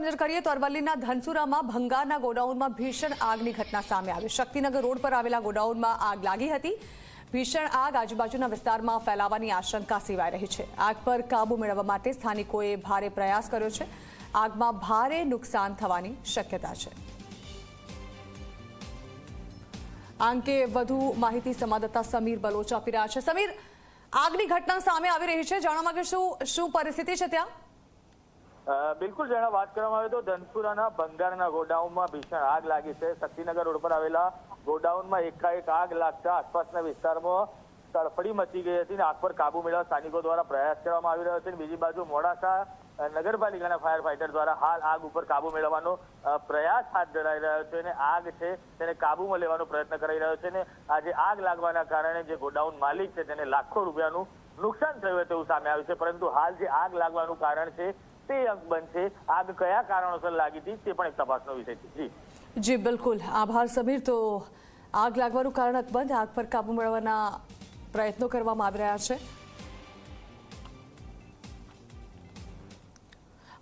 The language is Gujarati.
નજર કરીએ તો અરવલ્લીના ધનસુરામાં ભંગારના ગોડાઉનમાં ભીષણ આગની ઘટના સામે આવી શક્તિનગર રોડ પર આવેલા ગોડાઉનમાં આગ લાગી હતી ભીષણ આગ આજુબાજુના વિસ્તારમાં ફેલાવાની આશંકા સેવાઈ રહી છે આગ પર કાબુ મેળવવા માટે સ્થાનિકોએ ભારે પ્રયાસ કર્યો છે આગમાં ભારે નુકસાન થવાની શક્યતા છે આ અંગે વધુ માહિતી સંવાદદાતા સમીર બલોચ આપી રહ્યા છે સમીર આગની ઘટના સામે આવી રહી છે જાણવા માંગે શું શું પરિસ્થિતિ છે ત્યાં બિલકુલ જેના વાત કરવામાં આવે તો ધનસુરાના બંગાળના ગોડાઉનમાં ભીષણ આગ લાગી છે. શક્તિનગર રોડ પર આવેલા ગોડાઉનમાં એકાએક આગ લાગતા આસપાસના વિસ્તારમાં તડફડી મચી ગઈ હતી અને આગ પર કાબુ મેળવવા સ્થાનિકો દ્વારા પ્રયાસ કરવામાં આવી રહ્યો છે. બીજી બાજુ મોડાસા નગરપાલિકાના ફાયર ફાઈટર દ્વારા હાલ આગ ઉપર કાબુ મેળવવાનો પ્રયાસ હાથ ધરાઈ રહ્યો છે અને આગ છે તેને કાબુમાં લેવાનો પ્રયત્ન કરાઈ રહ્યો છે. અને આજે આગ લાગવાના કારણે જે ગોડાઉન માલિક છે તેને લાખો રૂપિયાનું નુકસાન થયું હોય તેવું સામે આવ્યું છે. પરંતુ હાલ જે આગ લાગવાનું કારણ છે તે અંક બનશે. આગ કયા કારણોસર લાગી હતી તે પણ એક તપાસનો વિષય છે. જી. જી, બિલકુલ. આભાર, સમીર. તો આગ લાગવાનું કારણ અકબંધ, આગ પર કાબુ મેળવવાના પ્રયત્નો કરવામાં આવી રહ્યા છે.